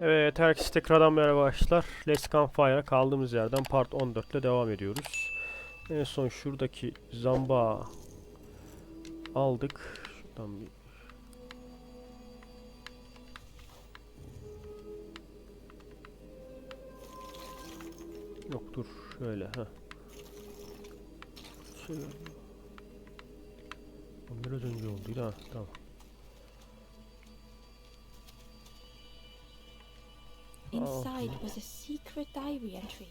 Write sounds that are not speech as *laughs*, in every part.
Evet herkese tekrardan merhaba arkadaşlar. Let's Campfire'a kaldığımız yerden part 14 ile devam ediyoruz. En son şuradaki zamba aldık. Şuradan bir Yok dur şöyle ha. Şöyle. Biraz önce oldu ha tamam. Inside was a secret diary entry.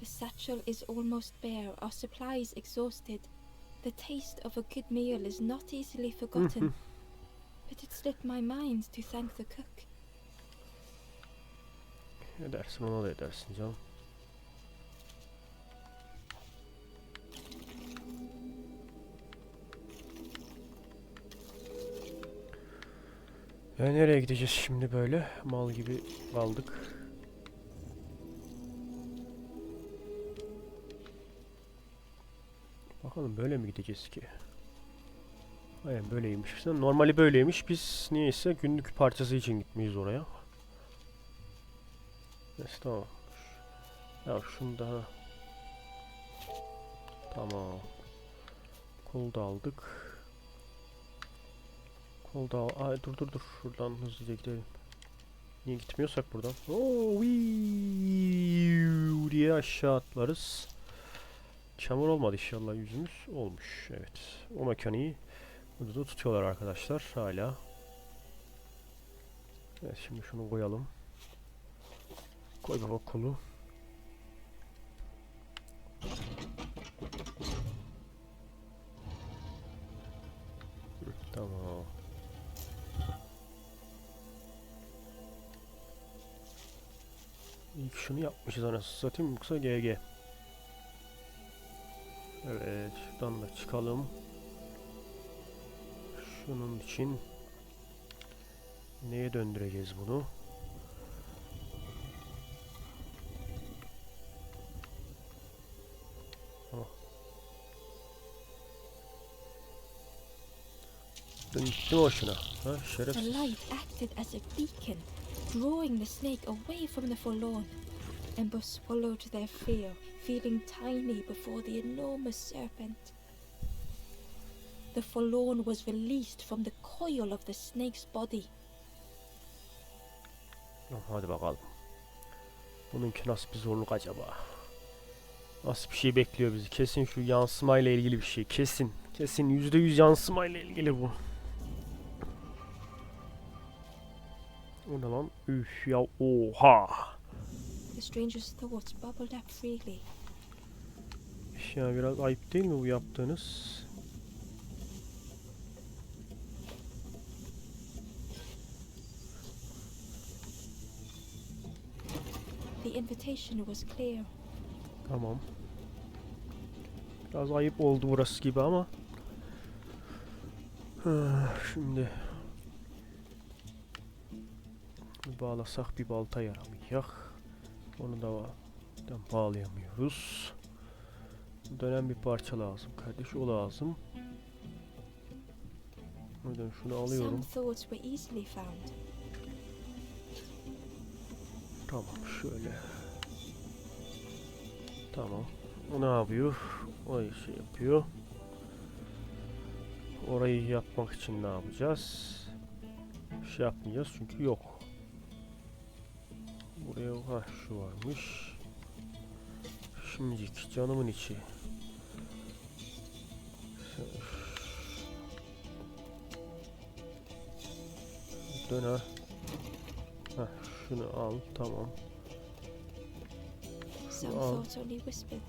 The satchel is almost bare, our supplies exhausted. The taste of a good meal is not easily forgotten. *laughs* but it slipped my mind to thank the cook. Edersin ona da edersin canım. Ya nereye gideceğiz şimdi böyle? Mal gibi kaldık. Bakalım böyle mi gideceğiz ki? Aynen böyleymiş. Normali böyleymiş. Biz niyeyse günlük parçası için gitmeyiz oraya. Neyse tamam. Ya şunu daha... Tamam. Kol da aldık. Da al... Ay dur dur dur. Şuradan hızlıca gidelim. Niye gitmiyorsak buradan? Oo, wiiiiiu diye aşağı atlarız. Çamur olmadı inşallah yüzümüz. Olmuş. Evet. O mekaniği burada da tutuyorlar arkadaşlar. Hala. Evet şimdi şunu koyalım. Koy baba kolu. Tamam. Şunu yapmışız anasını satayım yoksa GG. Evet şuradan da çıkalım. Şunun için neye döndüreceğiz bunu? Dönüştü hoşuna. Ha şerefsiz. Drawing the snake away from the forlorn. Ember swallowed their fear, feeling tiny before the enormous serpent. The forlorn was released from the coil of the snake's body. Hadi bakalım. Bununki nasıl bir zorluk acaba? Nasıl bir şey bekliyor bizi? Kesin şu yansımayla ilgili bir şey. Kesin. Kesin yüzde yüz yansımayla ilgili bu. O ne lan? Üf ya oha. The stranger's thoughts bubbled up freely. Ya biraz ayıp değil mi bu yaptığınız? The invitation was clear. Tamam. Biraz ayıp oldu burası gibi ama. Şimdi bağlasak bir balta yaramayacak. Onu da bağlayamıyoruz. Dönen bir parça lazım kardeş o lazım. O yüzden şunu alıyorum. Tamam şöyle. Tamam. O ne yapıyor? O şey yapıyor. Orayı yapmak için ne yapacağız? Bir şey yapmayacağız çünkü yok. Buraya ha şu varmış. Şimdicik canımın içi. Döner. Heh, şunu al tamam. Only whispered.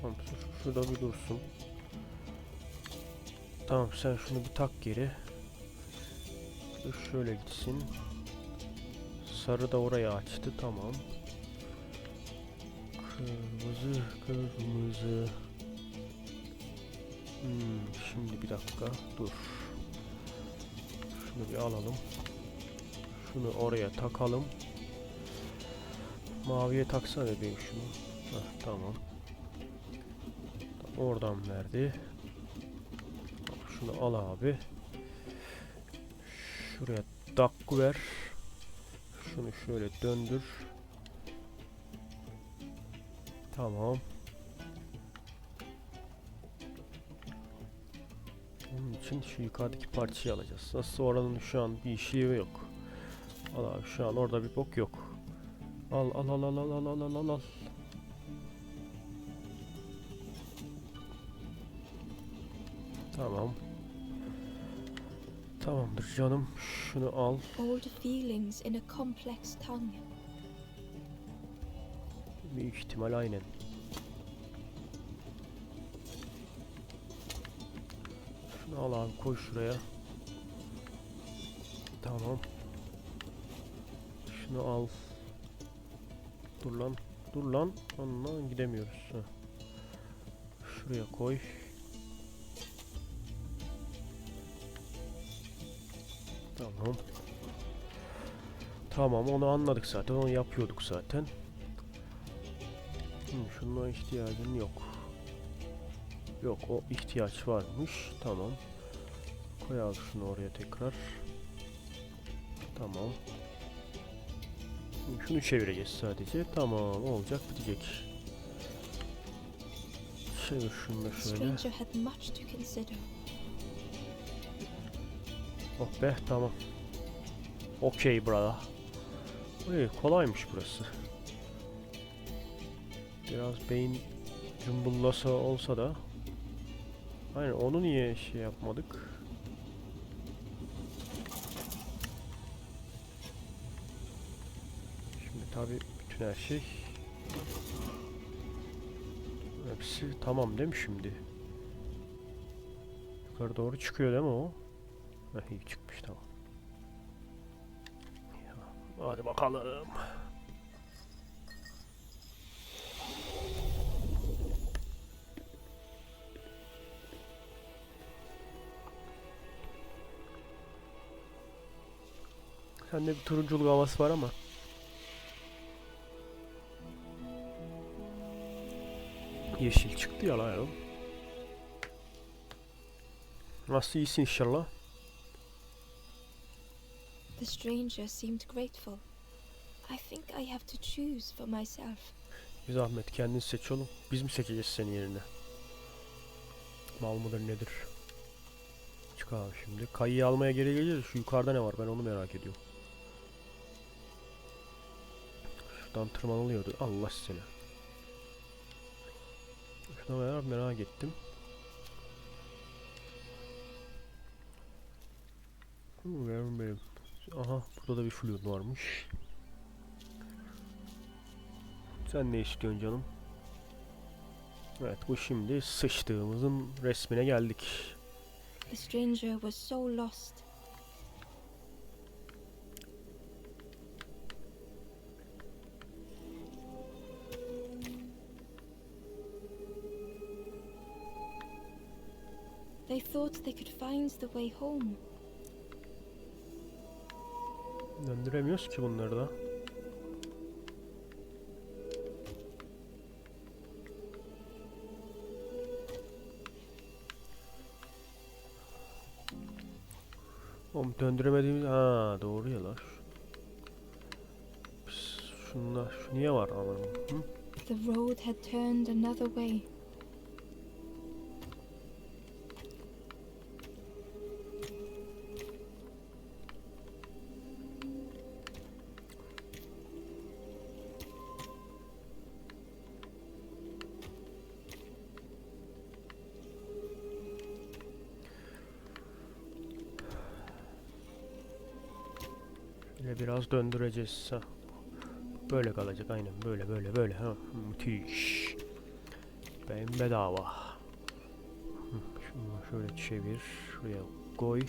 Tamam şu- şurada bir dursun. Tamam sen şunu bir tak geri. Şöyle gitsin. Sarı da oraya açtı tamam. Kırmızı kırmızı. Hmm, şimdi bir dakika dur. Şunu bir alalım. Şunu oraya takalım. Maviye taksana bebeğim şunu. Heh, tamam. Oradan verdi. Şunu al abi. Şuraya dakku ver. Şunu şöyle döndür. Tamam. Bunun için şu yukarıdaki parçayı alacağız. Nasıl oranın şu an bir işi yok. Al abi şu an orada bir bok yok. Al al al al al al al al al. Tamam. Tamamdır canım. Şunu al. Old feelings in a complex tongue. Büyük ihtimal aynen. Şunu al abi koy şuraya. Tamam. Şunu al. Dur lan. Dur lan. Onunla gidemiyoruz. Heh. Şuraya koy. Tamam. Tamam onu anladık zaten. Onu yapıyorduk zaten. Hı, şuna ihtiyacın yok. Yok o ihtiyaç varmış. Tamam. Koy al şunu oraya tekrar. Tamam. Şunu çevireceğiz sadece. Tamam olacak bitecek. Çevir şunu şöyle. Oh be tamam. Okey brother. İyi kolaymış burası. Biraz beyin cumbullasa olsa da. Aynen onu niye şey yapmadık? Şimdi tabi bütün her şey Hepsi tamam değil mi şimdi? Yukarı doğru çıkıyor değil mi o? Heh, iyi çıkmış tamam. Ya, hadi bakalım. Sende bir turunculuk havası var ama. Yeşil çıktı ya lan. Nasıl iyisin inşallah? The stranger seemed grateful. I think I have to choose for myself. Bir zahmet kendin seç oğlum. Biz mi seçeceğiz senin yerine? Mal mıdır nedir? Çık abi şimdi. Kayıyı almaya geri geleceğiz. Şu yukarıda ne var ben onu merak ediyorum. Şuradan tırmanılıyordu. Allah seni. Şuna merak, merak ettim. Hı, benim benim. Aha burada da bir flüt varmış. Sen ne istiyorsun canım? Evet bu şimdi sıçtığımızın resmine geldik. The stranger was so lost. They thought they could find the way home. Döndüremiyoruz ki bunları da. Oğlum döndüremediğimiz... Ha doğru ya lan. Biz Şunla, şu niye var aman Hı? The road had turned another way. Şöyle biraz döndüreceğiz. Böyle kalacak aynen böyle böyle böyle. Ha. Müthiş. Ben bedava. Şunu şöyle çevir. Şuraya koy.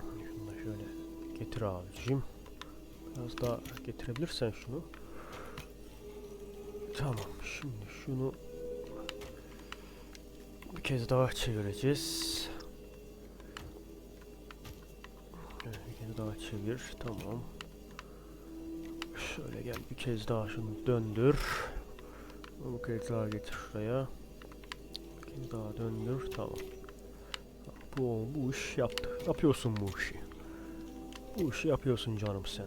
Şunu da şöyle getir abicim. Biraz daha getirebilirsen şunu. Tamam. Şimdi şunu bir kez daha çevireceğiz. Evet, bir kez daha çevir. Tamam. Şöyle gel bir kez daha şunu döndür. Bir kez daha getir şuraya. Bir kez daha döndür. Tamam. Tamam. Bu, bu iş yaptı. Yapıyorsun bu işi. Bu işi yapıyorsun canım sen.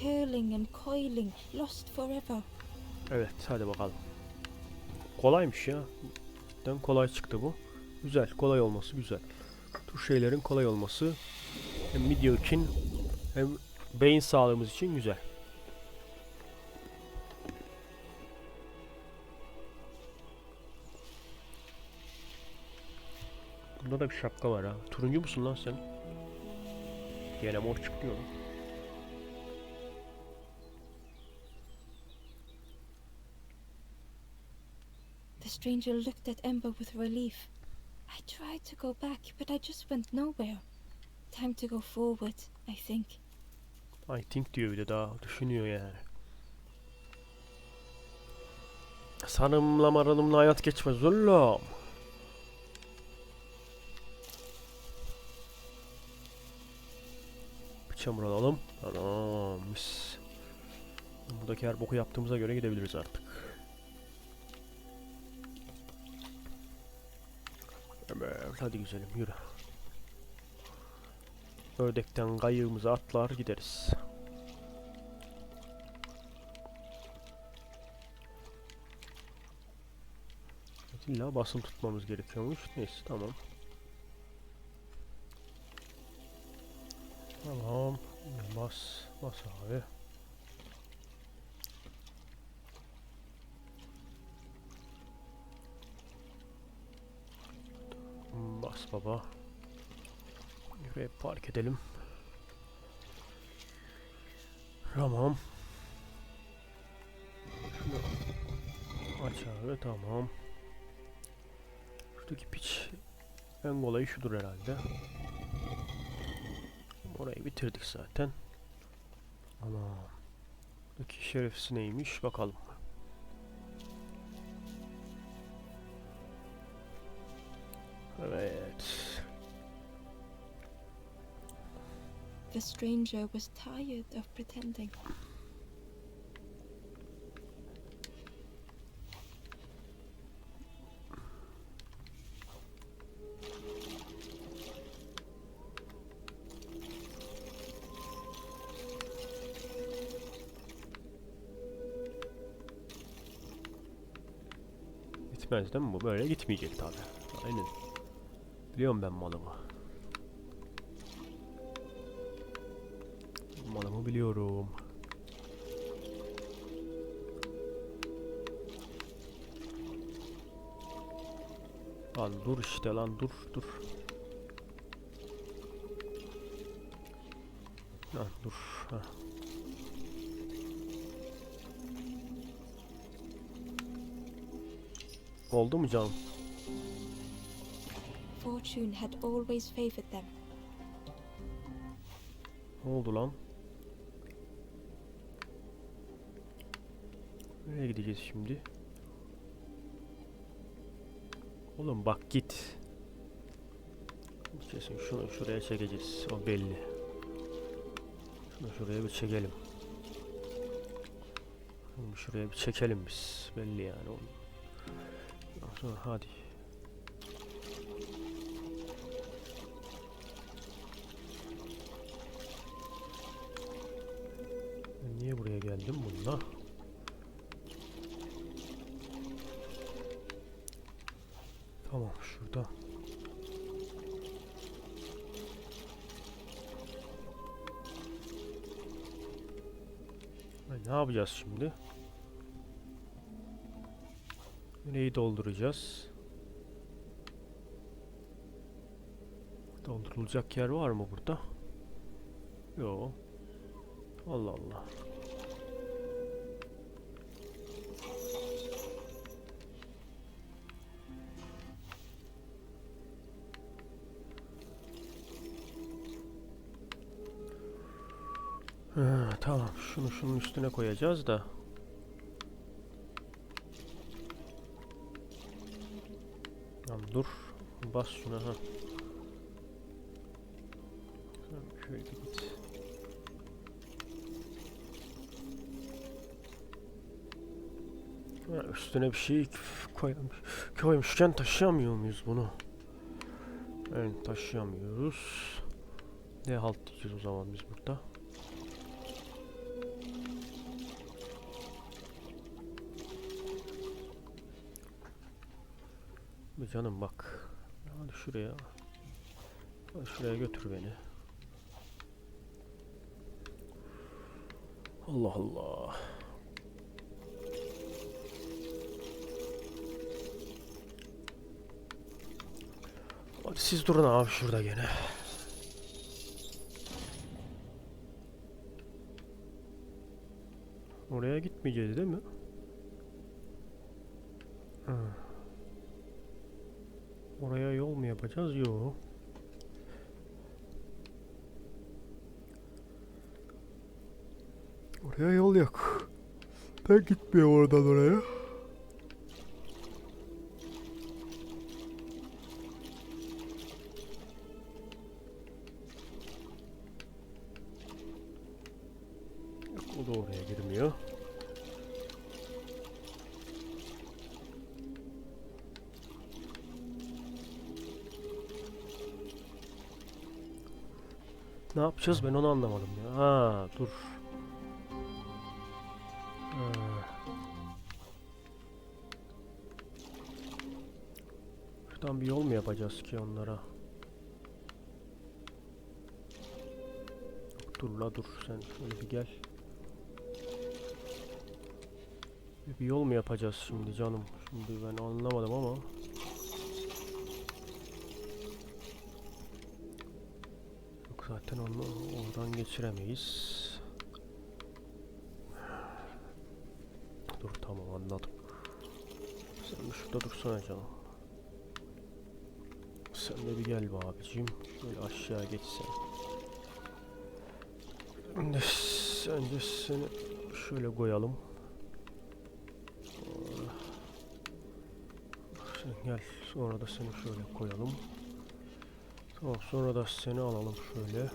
Curling and coiling, lost forever. Evet hadi bakalım. Kolaymış ya. Den kolay çıktı bu. Güzel. Kolay olması güzel. Bu şeylerin kolay olması hem video için hem beyin sağlığımız için güzel. Bunda da bir şapka var ha. Turuncu musun lan sen? Gene mor çıkıyor. The stranger looked at Ember with relief. I tried to go back, but I just went nowhere. Time to go forward, I think. I think diyor bir de daha düşünüyor yani. Sanımla maranımla hayat geçmez oğlum. Çamur alalım. Anam mis. Buradaki her boku yaptığımıza göre gidebiliriz artık. Evet hadi güzelim yürü. Ördekten kayığımıza atlar gideriz. İlla basım tutmamız gerekiyormuş. Neyse tamam. Tamam. Bas. Bas abi. Bas baba. Şuraya park edelim. Tamam. Şunu aç abi tamam. Şuradaki piç en kolayı şudur herhalde. Orayı bitirdik zaten. Ama buradaki şerefsiz neymiş bakalım. The stranger was tired of pretending. Gitmez değil mi bu? Böyle gitmeyecek tabi. Aynen. Biliyorum ben malımı. İşte lan dur dur. Lan dur. Ha. Oldu mu canım? Fortune had always favored them. Ne oldu lan? Nereye gideceğiz şimdi? Oğlum bak git. Kesin şunu şuraya çekeceğiz. O belli. Şunu şuraya bir çekelim. Şunu şuraya bir çekelim biz. Belli yani. oğlum. Hadi. Niye buraya geldim bununla? Tamam şurada. Ne yapacağız şimdi? Neyi dolduracağız? Doldurulacak yer var mı burada? Yok. Allah Allah. Ha, tamam şunu şunun üstüne koyacağız da. Tamam dur. Bas şuna ha. Şöyle git. Ya üstüne bir şey koymuş, koymuşken taşıyamıyor muyuz bunu? Evet taşıyamıyoruz. Ne halt diyeceğiz o zaman biz burada? Bir canım bak. Hadi şuraya. Hadi şuraya götür beni. Allah Allah. Hadi siz durun abi şurada gene. Oraya gitmeyeceğiz değil mi? Hı. Oraya yol mu yapacağız? Yok. Oraya yol yok. Ben gitmiyorum oradan oraya. Yapacağız ben onu anlamadım ya. Ha dur. Ha. Şuradan bir yol mu yapacağız ki onlara? Dur la dur sen şöyle bir gel. Bir yol mu yapacağız şimdi canım? Şimdi ben anlamadım ama. Yok zaten onu oradan geçiremeyiz. Dur tamam anladım. Sen şurada dursana canım. Sen de bir gel be abicim. Şöyle aşağı geçsen. Önce seni şöyle koyalım. Sen gel. Sonra da seni şöyle koyalım. Tamam sonra da seni alalım şöyle.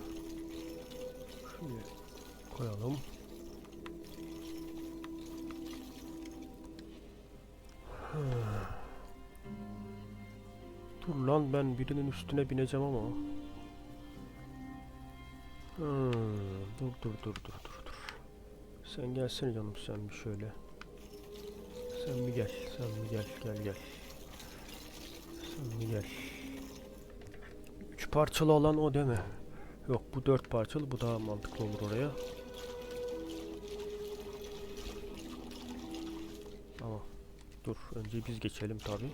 Şöyle koyalım. Hmm. Dur lan ben birinin üstüne bineceğim ama. Hmm, dur dur dur dur dur dur. Sen gelsene canım sen bir şöyle. Sen bir gel, sen bir gel, gel gel. Sen bir gel. Üç parçalı olan o değil mi? Yok bu dört parçalı, bu daha mantıklı olur oraya. Tamam. Dur, önce biz geçelim tabi.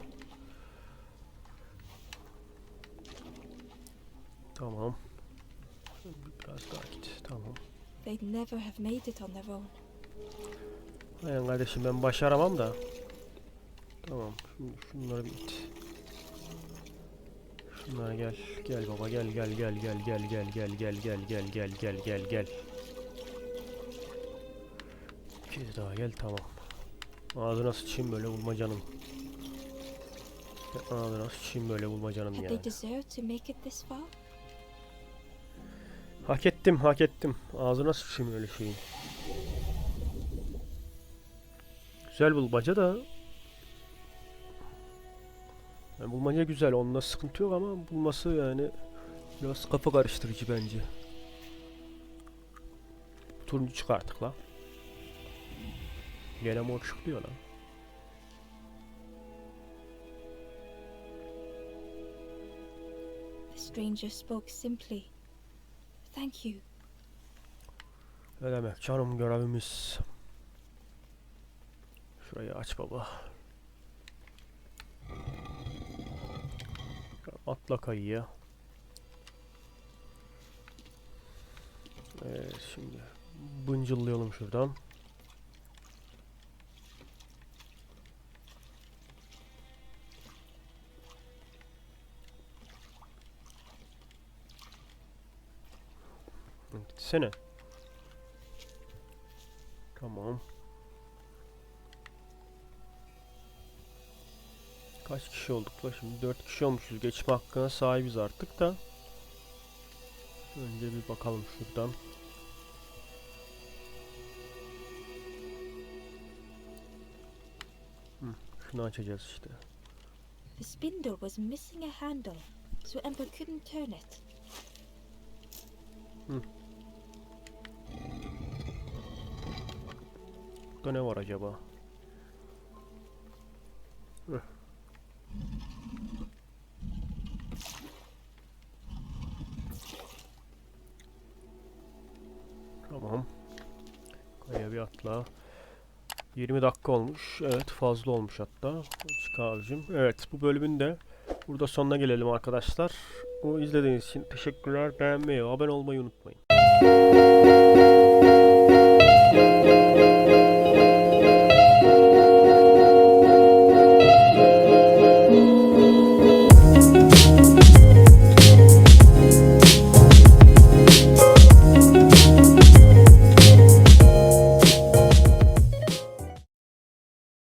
Tamam. Biraz daha git, tamam. They'd never have made it on their own. Aynen kardeşim ben başaramam da. Tamam. Şimdi şunları bir it. Şunlara gel. Gel baba gel gel gel gel gel gel gel gel gel gel gel gel gel gel. Bir daha gel tamam. Ağzına sıçayım böyle vurma canım. Ya Ağzına sıçayım böyle vurma canım Had ya. Hak ettim hak ettim. Ağzına sıçayım öyle şeyin. Güzel bulmaca da. Yani bulmaca güzel onda sıkıntı yok ama bulması yani biraz kafa karıştırıcı bence. Turuncu çık artık la. Gene mor çıkıyor lan. The stranger spoke simply. Thank you. Ne demek canım görevimiz. Şurayı aç baba. Atla kayıya. Evet şimdi bıncıllayalım şuradan. Gitsene. Tamam. Kaç kişi olduk la şimdi? 4 kişi olmuşuz. Geçme hakkına sahibiz artık da. Önce bir bakalım şuradan. Şunu açacağız işte. The spindle was missing a handle, so Ember couldn't turn it. Burada ne var acaba? Hıh. Tamam. Kaya bir atla. 20 dakika olmuş. Evet fazla olmuş hatta. Çık abicim. Evet bu bölümün de burada sonuna gelelim arkadaşlar. Bu izlediğiniz için teşekkürler. Beğenmeyi, abone olmayı unutmayın.